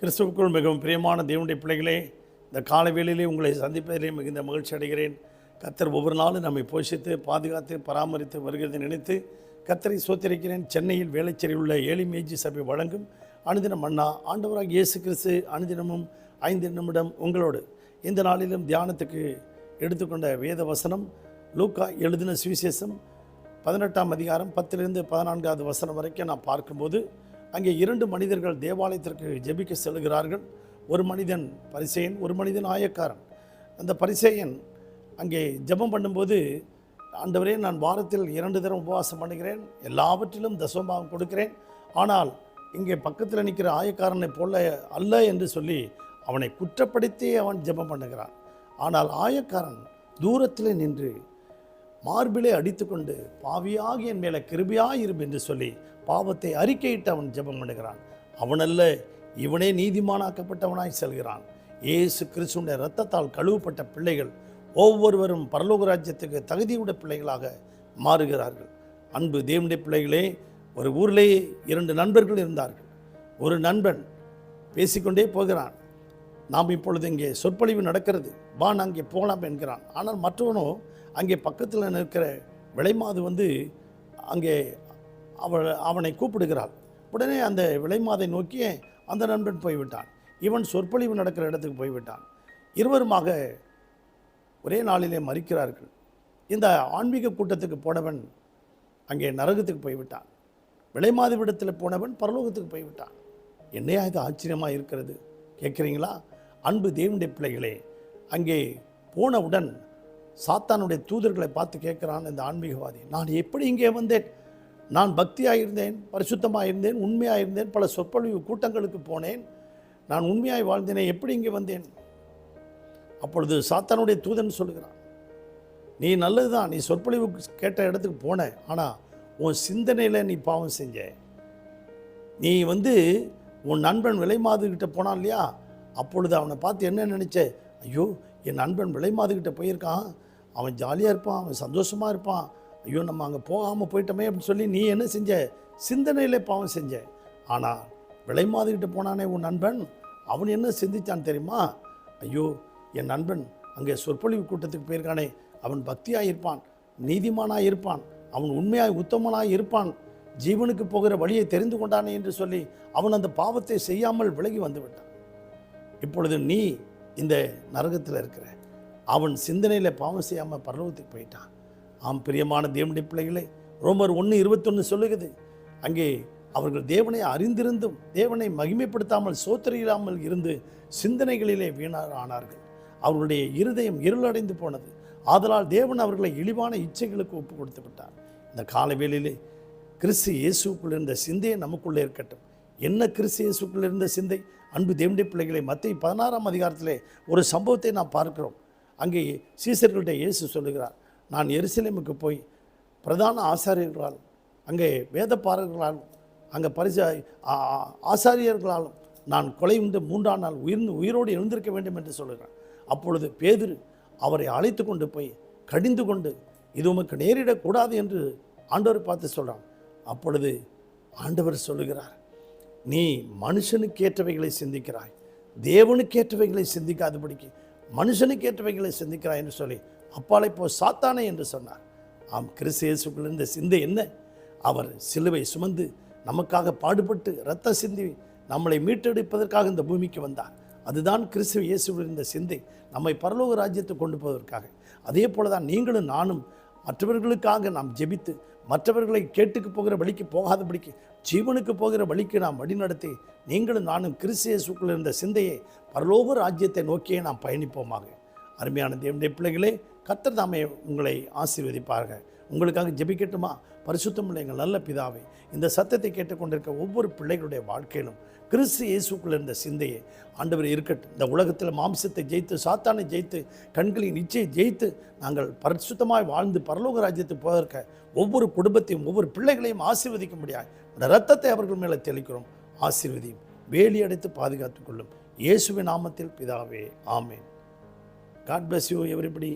கிறிஸ்துவுக்குள் மிகவும் பிரியமான தேவனுடைய பிள்ளைகளே இந்த காலவேளையிலே உங்களை சந்திப்பதிலே மிகுந்த மகிழ்ச்சி அடைகிறேன். கத்தர் ஒவ்வொரு நாளும் நம்மை போஷித்து பாதுகாத்து பராமரித்து வருகிறதை நினைத்து கத்தரை சோத்திருக்கிறேன் சென்னையில் வேலைச்சேரியில் உள்ள ஏழிமேஜி சபை வழங்கும் அனுதினம் அண்ணா ஆண்டவராக இயேசு கிறிஸ்து அனுதினமும் ஐந்து நிமிடம் உங்களோடு. இந்த நாளிலும் தியானத்துக்கு எடுத்துக்கொண்ட வேத வசனம் லூக்கா எழுதின சுவிசேஷம் பதினெட்டாம் அதிகாரம் பத்திலிருந்து பதினான்காவது வசனம் வரைக்கும் நான் பார்க்கும்போது அங்கே இரண்டு மனிதர்கள் தேவாலயத்திற்கு ஜெபிக்க செல்கிறார்கள். ஒரு மனிதன் பரிசேயன் ஒரு மனிதன் ஆயக்காரன். அந்த பரிசேயன் அங்கே ஜெபம் பண்ணும்போது ஆண்டவரே நான் வாரத்தில் இரண்டு தரம் உபவாசம் பண்ணுகிறேன். எல்லாவற்றிலும் தசமபாகம் கொடுக்கிறேன். ஆனால் இங்கே பக்கத்தில் நிற்கிற ஆயக்காரனை போல அல்ல என்று சொல்லி அவனை குற்றப்படுத்தி அவன் ஜெபம் பண்ணுகிறான். ஆனால் ஆயக்காரன் தூரத்தில் நின்று மார்பிலே அடித்துக்கொண்டு பாவியாகி என் மேலே கிருபியாயிரும் என்று சொல்லி பாவத்தை அறிக்கையிட்டு அவன் ஜெபம் பண்ணுகிறான். அவனல்ல இவனே நீதிமானாக்கப்பட்டவனாய் செல்கிறான். இயேசு கிறிஸ்துடைய இரத்தத்தால் கழுவப்பட்ட பிள்ளைகள் ஒவ்வொருவரும் பரலோக ராஜ்யத்துக்கு தகுதியுடைய பிள்ளைகளாக மாறுகிறார்கள். அன்பு தேவனுடைய பிள்ளைகளே ஒரு ஊரிலேயே இரண்டு நண்பர்கள் இருந்தார்கள். ஒரு நண்பன் பேசிக்கொண்டே போகிறான். நாம் இப்பொழுது இங்கே சொற்பொழிவு நடக்கிறது. வான் அங்கே போகலாம் என்கிறான். ஆனால் மற்றவனோ அங்கே பக்கத்தில் நிற்கிற விலைமாது வந்து அங்கே அவள் அவனை கூப்பிடுகிறாள். உடனே அந்த விலைமாதை நோக்கி அந்த நண்பன் போய்விட்டான். இவன் சொற்பொழிவு நடக்கிற இடத்துக்கு போய்விட்டான். இருவருமாக ஒரே நாளிலே மறிக்கிறார்கள். இந்த ஆன்மீக கூட்டத்துக்கு போனவன் அங்கே நரகத்துக்கு போய்விட்டான். விலைமாது விடத்தில் போனவன் பரலோகத்துக்கு போய்விட்டான். என்னையா இது ஆச்சரியமாக இருக்கிறது? கேட்குறீங்களா? அன்பு தேவனுடைய பிள்ளைகளே அங்கே போனவுடன் சாத்தானுடைய தூதர்களை பார்த்து கேட்குறான் இந்த ஆன்மீகவாதி. நான் எப்படி இங்கே வந்தேன்? நான் பக்தியாக இருந்தேன் பரிசுத்தமாக இருந்தேன் உண்மையாக இருந்தேன் பல சொற்பொழிவு கூட்டங்களுக்கு போனேன். நான் உண்மையாய் வாழ்ந்தேனே எப்படி இங்கே வந்தேன்? அப்பொழுது சாத்தானுடைய தூதன் சொல்லுகிறான் நீ நல்லது தான் நீ சொற்பொழிவு கேட்ட இடத்துக்கு போன ஆனால் உன் சிந்தனையில் நீ பாவம் செஞ்ச. நீ வந்து உன் நண்பன் விலைமாதுகிட்ட போனான் இல்லையா? அப்பொழுது அவனை பார்த்து என்ன நினச்ச? ஐயோ என் நண்பன் விலைமாதுகிட்ட போயிருக்கான். அவன் ஜாலியாக இருப்பான் அவன் சந்தோஷமாக இருப்பான். ஐயோ நம்ம அங்கே போகாமல் போயிட்டோமே அப்படின்னு சொல்லி நீ என்ன செஞ்ச? சிந்தனையிலே பாவம் செஞ்ச. ஆனால் விலைமாதுகிட்ட போனானே உன் நண்பன். அவன் என்ன சிந்திச்சான் தெரியுமா? ஐயோ என் நண்பன் அங்கே சொற்பொழிவு கூட்டத்துக்கு போயிருக்கானே. அவன் பக்தியாக இருப்பான் நீதிமானாக இருப்பான் அவன் உண்மையாய் உத்தமனாக இருப்பான். ஜீவனுக்கு போகிற வழியை தெரிந்து கொண்டானே என்று சொல்லி அவன் அந்த பாவத்தை செய்யாமல் விலகி வந்து விட்டான். இப்பொழுது நீ இந்த நரகத்தில் இருக்கிற. அவன் சிந்தனையில் பாவம் செய்யாமல் பரலோகத்துக்கு போயிட்டான். ஆம் பிரியமான தேவனுடைய பிள்ளைகளே ரோமர் ஒன்று இருபத்தொன்று சொல்லுகிறது. அங்கே அவர்கள் தேவனை அறிந்திருந்தும் தேவனை மகிமைப்படுத்தாமல் சோத்தரியில்லாமல் இருந்து சிந்தனைகளிலே வீணாக ஆனார்கள். அவர்களுடைய இருதயம் இருளடைந்து போனது. ஆதலால் தேவன் அவர்களை இழிவான இச்சைகளுக்கு ஒப்பு கொடுத்து விட்டார் இந்த காலவேளையிலே கிறிஸ்து இயேசுக்குள் இருந்த சிந்தையை நமக்குள்ளே இருக்கட்டும். என்ன கிறிஸ்து இயேசுக்குள் இருந்த சிந்தை? அன்பு தேவனுடைய பிள்ளைகளை மத்திய பதினாறாம் அதிகாரத்திலே ஒரு சம்பவத்தை நாம் பார்க்கிறோம். அங்கே சீசர்கள்ட்ட இயேசு சொல்லுகிறார் நான் எருசலேமுக்கு போய் பிரதான ஆசாரியர்களால் அங்கே வேதப்பாரர்களாலும் அங்கே பரிசு ஆ- ஆசாரியர்களாலும் நான் கொலை உண்டு மூன்றாம் நாள் உயிர்ந்து உயிரோடு எழுந்திருக்க வேண்டும் என்று சொல்கிறான் அப்பொழுது பேதுரு அவரை அழைத்து கொண்டு போய் கடிந்து கொண்டு இது உமக்கு நேரிடக்கூடாது என்று ஆண்டவர் பார்த்து சொல்கிறான் அப்பொழுது ஆண்டவர் சொல்லுகிறார் நீ மனுஷனுக்கு ஏற்றவைகளை சிந்திக்கிறாய் தேவனுக்கு ஏற்றவைகளை சிந்திக்காதபடிக்கு மனுஷனுக்கு ஏற்றவைகளை சிந்திக்கிறாய் என்று சொல்லி அப்பாலை போ சாத்தானே என்று சொன்னார். ஆம் கிறிஸ்து இயேசுக்குள் இருந்த சிந்தை என்ன? அவர் சிலுவை சுமந்து நமக்காக பாடுபட்டு இரத்த சிந்தி நம்மளை மீட்டெடுப்பதற்காக இந்த பூமிக்கு வந்தார். அதுதான் கிறிஸ்துவ இயேசுவில் இருந்த சிந்தை. நம்மை பரலோக ராஜ்யத்தை கொண்டு போவதற்காக. அதே போல தான் நீங்களும் நானும் மற்றவர்களுக்காக நாம் ஜெபித்து மற்றவர்களை கேட்டுக்கு போகிற வழிக்கு போகாதபடிக்கு ஜீவனுக்கு போகிற வழிக்கு நாம் வழிநடத்தி நீங்களும் நானும் கிறிஸ்து இயேசுக்குள் இருந்த சிந்தையை பரலோக ராஜ்யத்தை நோக்கியே நாம் பயணிப்போமாக. அருமையான தேவனுடைய பிள்ளைகளே கத்தர் தாமே உங்களை ஆசீர்வதிப்பார்கள் உங்களுக்காக ஜெபிக்கட்டுமா? பரிசுத்தம் எங்கள் நல்ல பிதாவே இந்த சத்தத்தை கேட்டுக்கொண்டிருக்க ஒவ்வொரு பிள்ளைகளுடைய வாழ்க்கையிலும் கிறிஸ்து இயேசுக்குள்ள இருந்த சிந்தையை ஆண்டவர் இருக்கட்டும். இந்த உலகத்தில் மாம்சத்தை ஜெயித்து சாத்தானை ஜெயித்து கண்களின் நிச்சயம் ஜெயித்து நாங்கள் பரிசுத்தமாய் வாழ்ந்து பரலோக ராஜ்யத்துக்கு போவதற்க ஒவ்வொரு குடும்பத்தையும் ஒவ்வொரு பிள்ளைகளையும் ஆசீர்வதிக்க முடியாது இந்த ரத்தத்தை அவர்கள் மேலே தெளிக்கிறோம். ஆசீர்வதியும் வேலி அடைத்து பாதுகாத்துக் கொள்ளும். இயேசுவின் நாமத்தில் பிதாவே ஆமேன். God bless you everybody